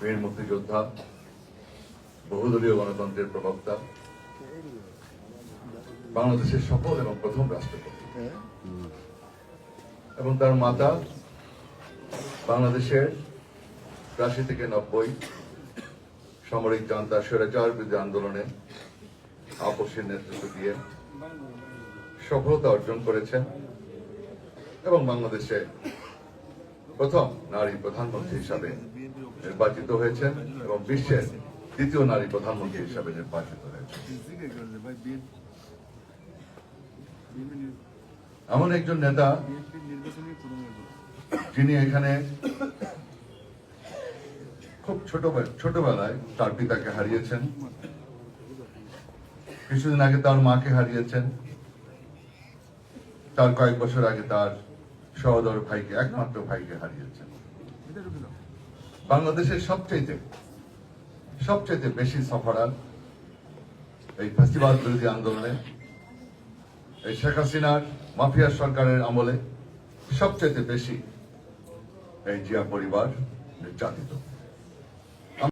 বীর মুক্তিযোদ্ধা বহুদলীয় গণতন্ত্রের প্রবক্তা, বাংলাদেশের সফল এবং প্রথম রাষ্ট্রপতি। এবং তার মাতা বাংলাদেশের রাশি থেকে নব্বই, সামরিক জান্তা স্বৈরাচার বিরোধী আন্দোলনে আপসের নেতৃত্ব দিয়ে সফলতা অর্জন করেছেন এবং বাংলাদেশে প্রথম নারী প্রধানমন্ত্রী হিসাবে নির্বাচিত হয়েছেন এবং বিশ্বের দ্বিতীয় নারী প্রধানমন্ত্রী হিসাবে নির্বাচিত হয়েছেন। এমন একজন নেতা যিনি এখানে খুব ছোট ছোটবেলায় তার পিতাকে হারিয়েছেন। কিছুদিন আগে তার মাকে হারিয়েছেন। তার কয়েক বছর আগে তার সহোদর ভাইকে, একমাত্র ভাইকে হারিয়েছেন। বাংলাদেশের সবচেয়ে সবচেয়ে বেশি সফরার এই ফেস্টিভাল বিরোধী আন্দোলনে এই শেখ হাসিনার মাফিয়া সরকারের আমলে সবচেয়ে বেশি এই জিয়া পরিবার নির্যাতিত।